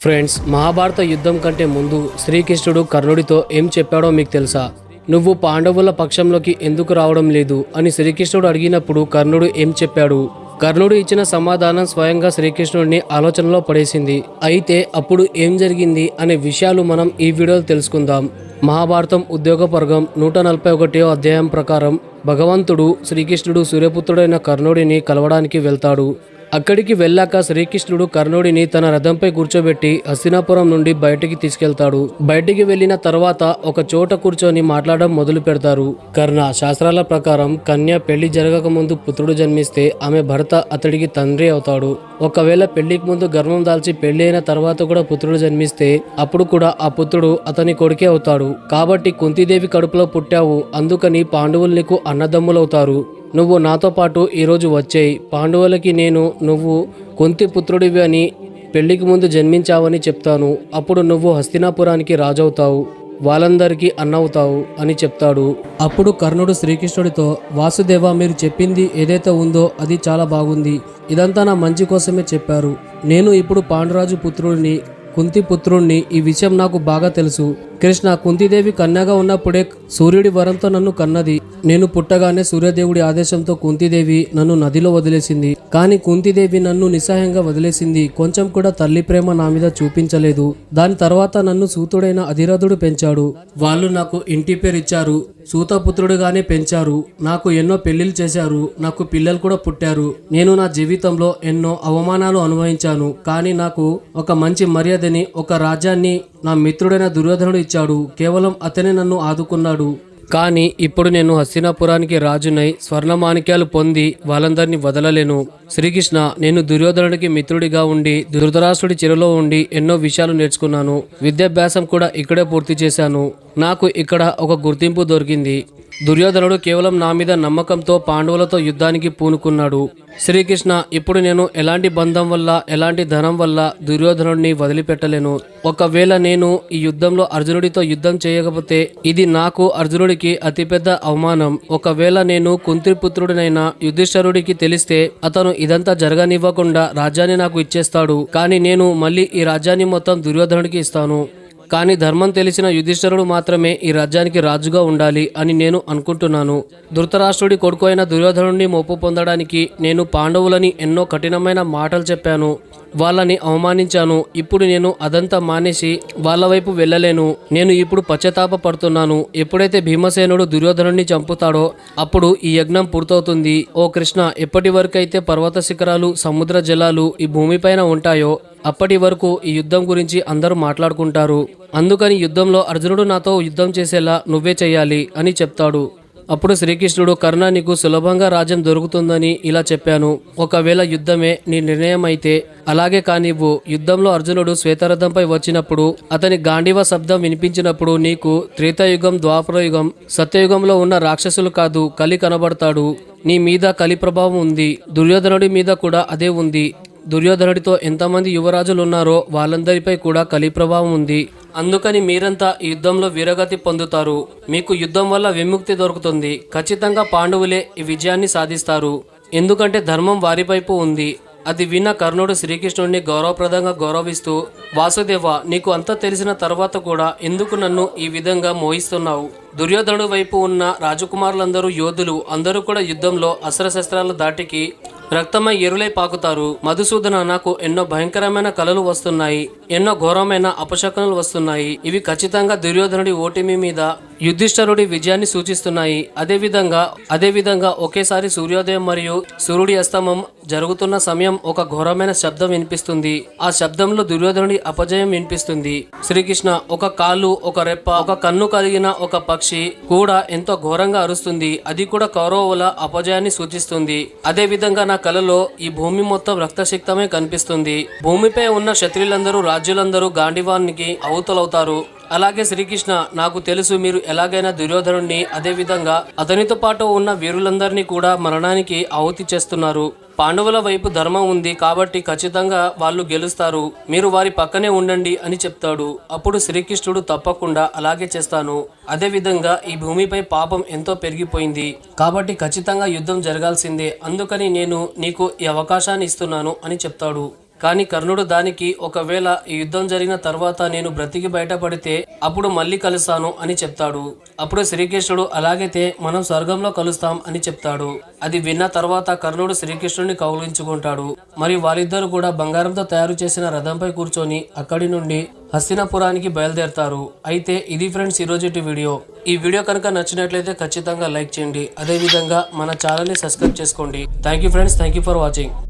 Friends Mahabharata యుద్ధం కంటే ముందు శ్రీకృష్ణుడు కర్ణుడితో ఏం చెప్పాడో మీకు తెలుసా? నువ్వు పాండవుల పక్షంలోకి ఎందుకు రావడం లేదు? అని శ్రీకృష్ణుడు అడిగినప్పుడు కర్ణుడు ఏం చెప్పాడు? కర్ణుడు ఇచ్చిన సమాధానం స్వయంగా శ్రీకృష్ణుడిని ఆలోచనలో పడేసింది. అయితే అప్పుడు ఏం జరిగింది అనే విషయాలు మనం ఈ వీడియోలో తెలుసుకుందాం. మహాభారతం ఉద్యోగ పర్గం నూట నలభై ఒకటో అధ్యాయం ప్రకారం భగవంతుడు శ్రీకృష్ణుడు సూర్యపుత్రుడైన కర్ణుడిని కలవడానికి వెళ్తాడు. అక్కడికి వెళ్ళాక శ్రీకృష్ణుడు కర్ణుడిని తన రథంపై కూర్చోబెట్టి హస్తినాపురం నుండి బయటికి తీసుకెళ్తాడు. బయటికి వెళ్ళిన తర్వాత ఒక చోట కూర్చొని మాట్లాడడం మొదలు పెడతారు. కర్ణ శాస్త్రాల ప్రకారం కన్య పెళ్ళి జరగక ముందు పుత్రుడు జన్మిస్తే ఆమె భర్త అతడికి తండ్రి అవుతాడు. ఒకవేళ పెళ్ళికి ముందు గర్వం దాల్చి పెళ్ళి అయిన తర్వాత కూడా పుత్రుడు జన్మిస్తే అప్పుడు కూడా ఆ పుత్రుడు అతని కొడుకే అవుతాడు. కాబట్టి కుంతిదేవి కడుపులో పుట్టావు. అందుకని పాండవులు నీకు అన్నదమ్ములవుతారు. నువ్వు నాతో పాటు ఈరోజు వచ్చేయి. పాండవులకి నేను నువ్వు కుంతి పుత్రుడివి అని పెళ్ళికి ముందు జన్మించావని చెప్తాను. అప్పుడు నువ్వు హస్తినాపురానికి రాజవుతావు. వాళ్ళందరికీ అన్నవుతావు అని చెప్తాడు. అప్పుడు కర్ణుడు శ్రీకృష్ణుడితో వాసుదేవ మీరు చెప్పింది ఏదైతే ఉందో అది చాలా బాగుంది. ఇదంతా నా మంచి కోసమే చెప్పారు. నేను ఇప్పుడు పాండురాజు పుత్రుడిని కుంతి పుత్రుణ్ణి ఈ విషయం నాకు బాగా తెలుసు. కృష్ణ కుంతిదేవి కన్యగా ఉన్నప్పుడే సూర్యుడి వరంతో నన్ను కన్నది. నేను పుట్టగానే సూర్యదేవుడి ఆదేశంతో కుంతిదేవి నన్ను నదిలో వదిలేసింది. కానీ కుంతిదేవి నన్ను నిస్సహాయంగా వదిలేసింది. కొంచెం కూడా తల్లి ప్రేమ నా మీద చూపించలేదు. దాని తర్వాత నన్ను సూతుడైన అధిరథుడు పెంచాడు. వాళ్ళు నాకు ఇంటి పేరు ఇచ్చారు. సూతపుత్రుడుగానే పెంచారు. నాకు ఎన్నో పెళ్ళిళ్ళు చేశారు. నాకు పిల్లలు కూడా పుట్టారు. నేను నా జీవితంలో ఎన్నో అవమానాలు అనుభవించాను. కానీ నాకు ఒక మంచి మర్యాదని ఒక రాజ్యాన్ని నా మిత్రుడైన దుర్యోధనుడు ఇచ్చాడు. కేవలం అతనే నన్ను ఆదుకున్నాడు. కానీ ఇప్పుడు నేను హస్తినాపురానికి రాజునై స్వర్ణమాణిక్యాలు పొంది వాళ్ళందరినీ వదలలేను. శ్రీకృష్ణ నేను దుర్యోధనుడికి మిత్రుడిగా ఉండి ధృతరాష్ట్రుడి చెరలో ఉండి ఎన్నో విషయాలు నేర్చుకున్నాను. విద్యాభ్యాసం కూడా ఇక్కడే పూర్తి చేశాను. నాకు ఇక్కడ ఒక గుర్తింపు దొరికింది. దుర్యోధనుడు కేవలం నా మీద నమ్మకంతో పాండవులతో యుద్ధానికి పూనుకున్నాడు. శ్రీకృష్ణ ఇప్పుడు నేను ఎలాంటి బంధం వల్ల ఎలాంటి ధనం వల్ల దుర్యోధనుడిని వదిలిపెట్టలేను? ఒకవేళ నేను ఈ యుద్ధంలో అర్జునుడితో యుద్ధం చేయకపోతే ఇది నాకు అర్జునుడికి అతిపెద్ద అవమానం. ఒకవేళ నేను కుంతిపుత్రుడినైన యుధిష్ఠరుడికి తెలిస్తే అతను ఇదంతా జరగనివ్వకుండా రాజ్యాన్ని నాకు ఇచ్చేస్తాడు. కానీ నేను మళ్ళీ ఈ రాజ్యాన్ని మొత్తం దుర్యోధనుడికి ఇస్తాను. కానీ ధర్మం తెలిసిన యుధిష్ఠరుడు మాత్రమే ఈ రాజ్యానికి రాజుగా ఉండాలి అని నేను అనుకుంటున్నాను. ధృతరాష్ట్రుడి కొడుకు అయిన దుర్యోధనుడిని మొప్పు పొందడానికి నేను పాండవులని ఎన్నో కఠినమైన మాటలు చెప్పాను. వాళ్ళని అవమానించాను. ఇప్పుడు నేను అదంతా మానేసి వాళ్ళ వైపు వెళ్ళలేను. నేను ఇప్పుడు పశ్చాత్తాప పడుతున్నాను. ఎప్పుడైతే భీమసేనుడు దుర్యోధనుడిని చంపుతాడో అప్పుడు ఈ యజ్ఞం పూర్తవుతుంది. ఓ కృష్ణ ఎప్పటి వరకైతే పర్వత శిఖరాలు సముద్ర జలాలు ఈ భూమిపైన ఉంటాయో అప్పటి వరకు ఈ యుద్ధం గురించి అందరూ మాట్లాడుకుంటారు. అందుకని యుద్ధంలో అర్జునుడు నాతో యుద్ధం చేసేలా నువ్వే చేయాలి అని చెప్తాడు. అప్పుడు శ్రీకృష్ణుడు కర్ణ నీకు సులభంగా రాజ్యం దొరుకుతుందని ఇలా చెప్పాను. ఒకవేళ యుద్ధమే నీ నిర్ణయం అయితే అలాగే కానివ్వు. యుద్ధంలో అర్జునుడు శ్వేతరథంపై వచ్చినప్పుడు అతని గాంధీవ శబ్దం వినిపించినప్పుడు నీకు త్రేతాయుగం ద్వాపరయుగం సత్యయుగంలో ఉన్న రాక్షసులు కాదు కలి కనబడతాడు. నీ మీద కలి ప్రభావం ఉంది. దుర్యోధనుడి మీద కూడా అదే ఉంది. దుర్యోధనుడితో ఎంతమంది యువరాజులు ఉన్నారో వాళ్ళందరిపై కూడా కలి ప్రభావం ఉంది. అందుకని మీరంతా ఈ యుద్ధంలో వీరగతి పొందుతారు. మీకు యుద్ధం వల్ల విముక్తి దొరుకుతుంది. ఖచ్చితంగా పాండవులే ఈ విజయాన్ని సాధిస్తారు. ఎందుకంటే ధర్మం వారివైపు ఉంది. అది విన్న కర్ణుడు శ్రీకృష్ణుడిని గౌరవప్రదంగా గౌరవిస్తూ వాసుదేవ నీకు అంతా తెలిసిన తర్వాత కూడా ఎందుకు నన్ను ఈ విధంగా మోహిస్తున్నావు? దుర్యోధనుడు వైపు ఉన్న రాజకుమారులందరూ యోధులు. అందరూ కూడా యుద్ధంలో అస్త్రశస్త్రాల దాటికి రక్తమై ఎరులై పాకుతారు. మధుసూదన నాకు ఎన్నో భయంకరమైన కలలు వస్తున్నాయి. ఎన్నో ఘోరమైన అపశకనలు వస్తున్నాయి. ఇవి ఖచ్చితంగా దుర్యోధనుడి ఓటమి మీద యుద్ధిష్ఠరుడి విజయాన్ని సూచిస్తున్నాయి. అదేవిధంగా అదేవిధంగా ఒకేసారి సూర్యోదయం మరియు సూర్యుడి అస్తమం జరుగుతున్న సమయం ఒక ఘోరమైన శబ్దం వినిపిస్తుంది. ఆ శబ్దంలో దుర్యోధనుడి అపజయం వినిపిస్తుంది. శ్రీకృష్ణ ఒక కాలు ఒక రెప్ప ఒక కన్ను కలిగిన ఒక పక్షి కూడా ఎంతో ఘోరంగా అరుస్తుంది. అది కూడా కౌరవుల అపజయాన్ని సూచిస్తుంది. అదే విధంగా నా కలలో ఈ భూమి మొత్తం రక్తశక్తమే కనిపిస్తుంది. భూమిపై ఉన్న క్షత్రియులందరూ రాజ్యులందరూ గాంధీవానికి అవతలవుతారు. అలాగే శ్రీకృష్ణ నాకు తెలుసు మీరు ఎలాగైనా దుర్యోధనుడిని అదేవిధంగా అతనితో పాటు ఉన్న వీరులందరినీ కూడా మరణానికి ఆహుతి చేస్తున్నారు. పాండవుల వైపు ధర్మం ఉంది కాబట్టి ఖచ్చితంగా వాళ్ళు గెలుస్తారు. మీరు వారి పక్కనే ఉండండి అని చెప్తాడు. అప్పుడు శ్రీకృష్ణుడు తప్పకుండా అలాగే చేస్తాను. అదేవిధంగా ఈ భూమిపై పాపం ఎంతో పెరిగిపోయింది. కాబట్టి ఖచ్చితంగా యుద్ధం జరగాల్సిందే. అందుకని నేను నీకు ఈ అవకాశాన్ని ఇస్తున్నాను అని చెప్తాడు. కానీ కర్ణుడు దానికి ఒకవేళ ఈ యుద్ధం జరిగిన తర్వాత నేను బ్రతికి బయటపడితే అప్పుడు మళ్ళీ కలుస్తాను అని చెప్తాడు. అప్పుడు శ్రీకృష్ణుడు అలాగైతే మనం స్వర్గంలో కలుస్తాం అని చెప్తాడు. అది విన్న తర్వాత కర్ణుడు శ్రీకృష్ణుడిని కౌగిలించుకుంటాడు. మరి వాళ్ళిద్దరూ కూడా బంగారంతో తయారు చేసిన రథంపై కూర్చొని అక్కడి నుండి హస్తినాపురానికి బయలుదేరతారు. అయితే ఇది ఫ్రెండ్స్ ఈరోజు వీడియో. ఈ వీడియో కనుక నచ్చినట్లయితే ఖచ్చితంగా లైక్ చేయండి. అదేవిధంగా మన ఛానల్ని సబ్స్క్రైబ్ చేసుకోండి. Thank you friends. Thank you for watching.